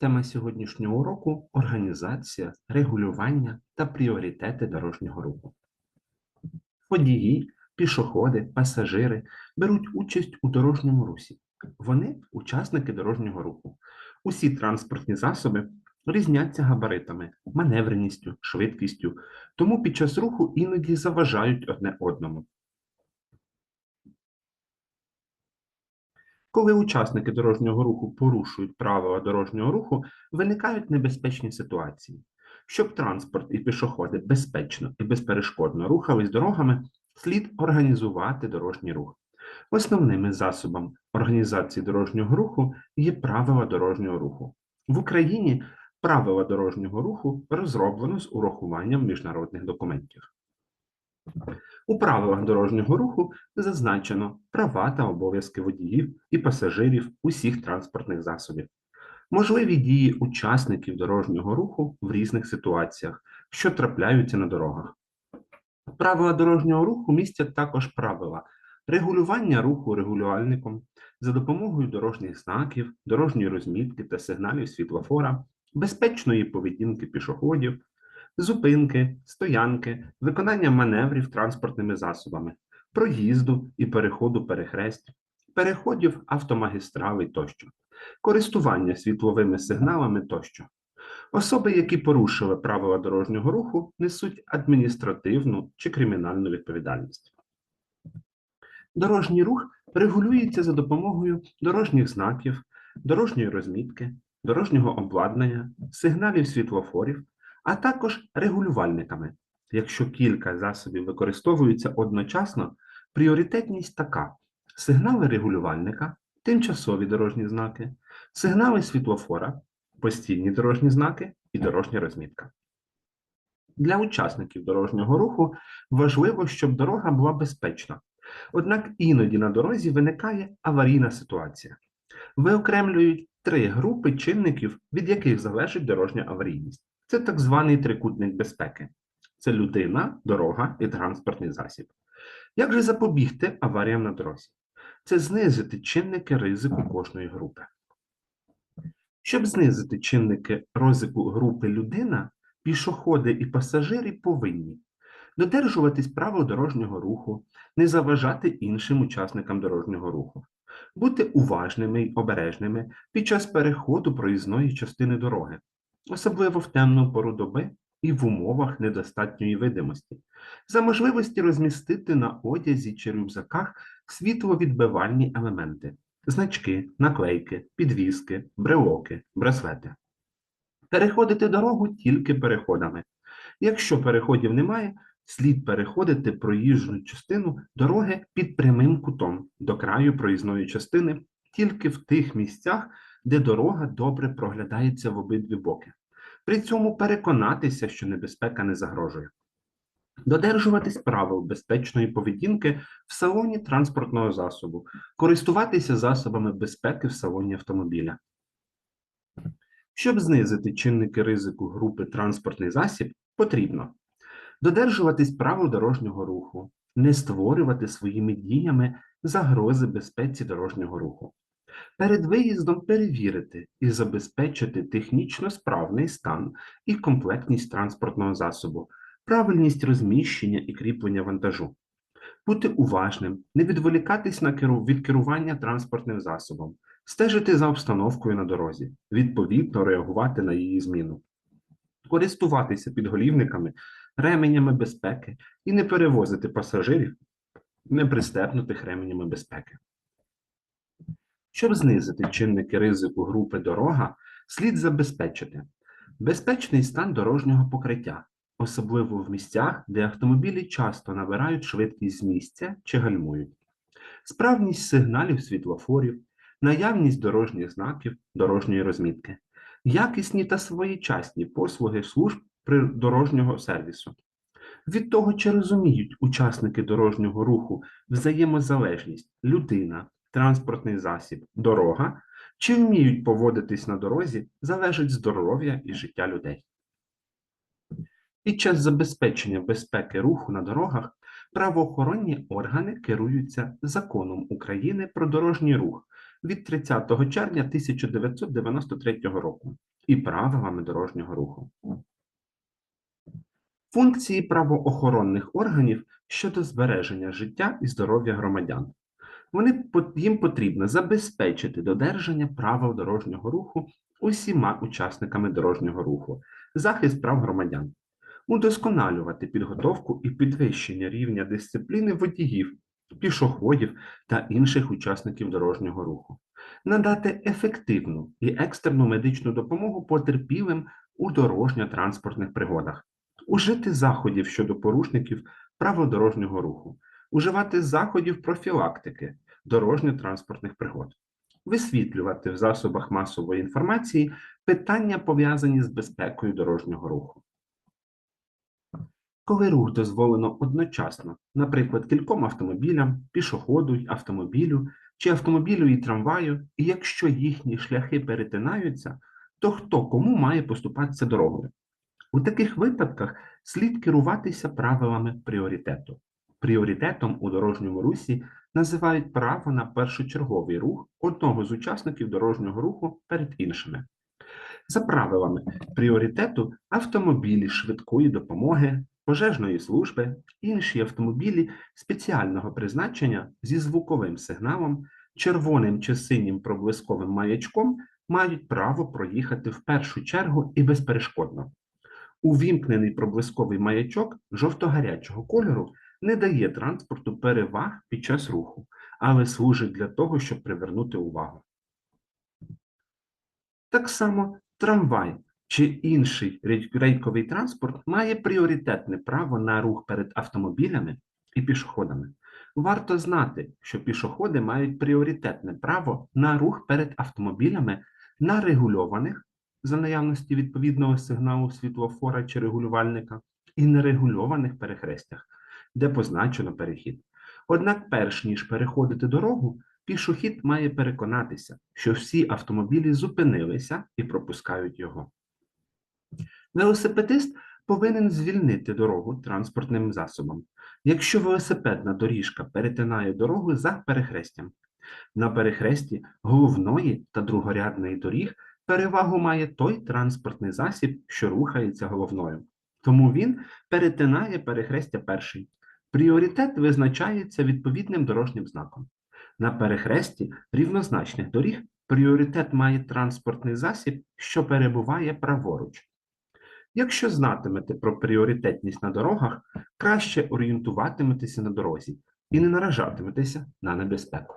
Тема сьогоднішнього уроку організація, регулювання та пріоритети дорожнього руху. Водії, пішоходи, пасажири беруть участь у дорожньому русі. Вони учасники дорожнього руху. Усі транспортні засоби різняться габаритами, маневреністю, швидкістю, тому під час руху іноді заважають одне одному. Коли учасники дорожнього руху порушують правила дорожнього руху, виникають небезпечні ситуації. Щоб транспорт і пішоходи безпечно і безперешкодно рухались дорогами, слід організувати дорожній рух. Основними засобами організації дорожнього руху є правила дорожнього руху. В Україні правила дорожнього руху розроблено з урахуванням міжнародних документів. У правилах дорожнього руху зазначено права та обов'язки водіїв і пасажирів усіх транспортних засобів, можливі дії учасників дорожнього руху в різних ситуаціях, що трапляються на дорогах. Правила дорожнього руху містять також правила регулювання руху регулювальником за допомогою дорожніх знаків, дорожньої розмітки та сигналів світлофора, безпечної поведінки пішоходів, зупинки, стоянки, виконання маневрів транспортними засобами, проїзду і переходу перехресть, переходів автомагістралей тощо, користування світловими сигналами тощо. Особи, які порушили правила дорожнього руху, несуть адміністративну чи кримінальну відповідальність. Дорожній рух регулюється за допомогою дорожніх знаків, дорожньої розмітки, дорожнього обладнання, сигналів світлофорів, а також регулювальниками. Якщо кілька засобів використовуються одночасно, пріоритетність така: сигнали регулювальника, тимчасові дорожні знаки, сигнали світлофора, постійні дорожні знаки і дорожня розмітка. Для учасників дорожнього руху важливо, щоб дорога була безпечна. Однак іноді на дорозі виникає аварійна ситуація. Виокремлюють три групи чинників, від яких залежить дорожня аварійність. Це так званий трикутник безпеки. Це людина, дорога і транспортний засіб. Як же запобігти аваріям на дорозі? Це знизити чинники ризику кожної групи. Щоб знизити чинники ризику групи людина, пішоходи і пасажири повинні додержуватись правил дорожнього руху, не заважати іншим учасникам дорожнього руху, бути уважними й обережними під час переходу проїзної частини дороги, особливо в темну пору доби і в умовах недостатньої видимості, за можливості розмістити на одязі чи рюкзаках світловідбивальні елементи, значки, наклейки, підвіски, брелоки, браслети. Переходити дорогу тільки переходами. Якщо переходів немає, слід переходити проїжджу частину дороги під прямим кутом до краю проїзної частини тільки в тих місцях, де дорога добре проглядається в обидві боки. При цьому переконатися, що небезпека не загрожує. Додержуватись правил безпечної поведінки в салоні транспортного засобу, користуватися засобами безпеки в салоні автомобіля. Щоб знизити чинники ризику групи транспортний засіб, потрібно додержуватись правил дорожнього руху, не створювати своїми діями загрози безпеці дорожнього руху. Перед виїздом перевірити і забезпечити технічно справний стан і комплектність транспортного засобу, правильність розміщення і кріплення вантажу, бути уважним, не відволікатись на керу... від керування транспортним засобом, стежити за обстановкою на дорозі, відповідно реагувати на її зміну, користуватися підголівниками, ременями безпеки і не перевозити пасажирів, не пристебнутих ременями безпеки. Щоб знизити чинники ризику групи дорога, слід забезпечити безпечний стан дорожнього покриття, особливо в місцях, де автомобілі часто набирають швидкість з місця чи гальмують, справність сигналів світлофорів, наявність дорожніх знаків, дорожньої розмітки, якісні та своєчасні послуги служб дорожнього сервісу. Від того, чи розуміють учасники дорожнього руху взаємозалежність людина, транспортний засіб, дорога, чи вміють поводитись на дорозі, залежить здоров'я і життя людей. Під час забезпечення безпеки руху на дорогах правоохоронні органи керуються законом України про дорожній рух від 30 червня 1993 року, і правилами дорожнього руху. Функції правоохоронних органів щодо збереження життя і здоров'я громадян. Вони їм потрібно забезпечити додержання правил дорожнього руху усіма учасниками дорожнього руху, захист прав громадян, удосконалювати підготовку і підвищення рівня дисципліни водіїв, пішоходів та інших учасників дорожнього руху, надати ефективну і екстрену медичну допомогу потерпілим у дорожньо-транспортних пригодах, ужити заходів щодо порушників правил дорожнього руху, уживати заходів профілактики дорожньо-транспортних пригод, висвітлювати в засобах масової інформації питання, пов'язані з безпекою дорожнього руху. Коли рух дозволено одночасно, наприклад, кільком автомобілям, пішоходу й автомобілю чи автомобілю і трамваю, і якщо їхні шляхи перетинаються, то хто кому має поступатися дорогою? У таких випадках слід керуватися правилами пріоритету. Пріоритетом у дорожньому русі називають право на першочерговий рух одного з учасників дорожнього руху перед іншими. За правилами пріоритету автомобілі швидкої допомоги, пожежної служби, інші автомобілі спеціального призначення зі звуковим сигналом, червоним чи синім проблисковим маячком мають право проїхати в першу чергу і безперешкодно. Увімкнений проблисковий маячок жовто-гарячого кольору не дає транспорту переваг під час руху, але служить для того, щоб привернути увагу. Так само трамвай чи інший рейковий транспорт має пріоритетне право на рух перед автомобілями і пішоходами. Варто знати, що пішоходи мають пріоритетне право на рух перед автомобілями на регульованих за наявності відповідного сигналу світлофора чи регулювальника і нерегульованих перехрестях, де позначено перехід. Однак, перш ніж переходити дорогу, пішохід має переконатися, що всі автомобілі зупинилися і пропускають його. Велосипедист повинен звільнити дорогу транспортним засобом, якщо велосипедна доріжка перетинає дорогу за перехрестям. На перехресті головної та другорядної доріг перевагу має той транспортний засіб, що рухається головною. Тому він перетинає перехрестя перший. Пріоритет визначається відповідним дорожнім знаком. На перехресті рівнозначних доріг пріоритет має транспортний засіб, що перебуває праворуч. Якщо знатимете про пріоритетність на дорогах, краще орієнтуватиметеся на дорозі і не наражатиметеся на небезпеку.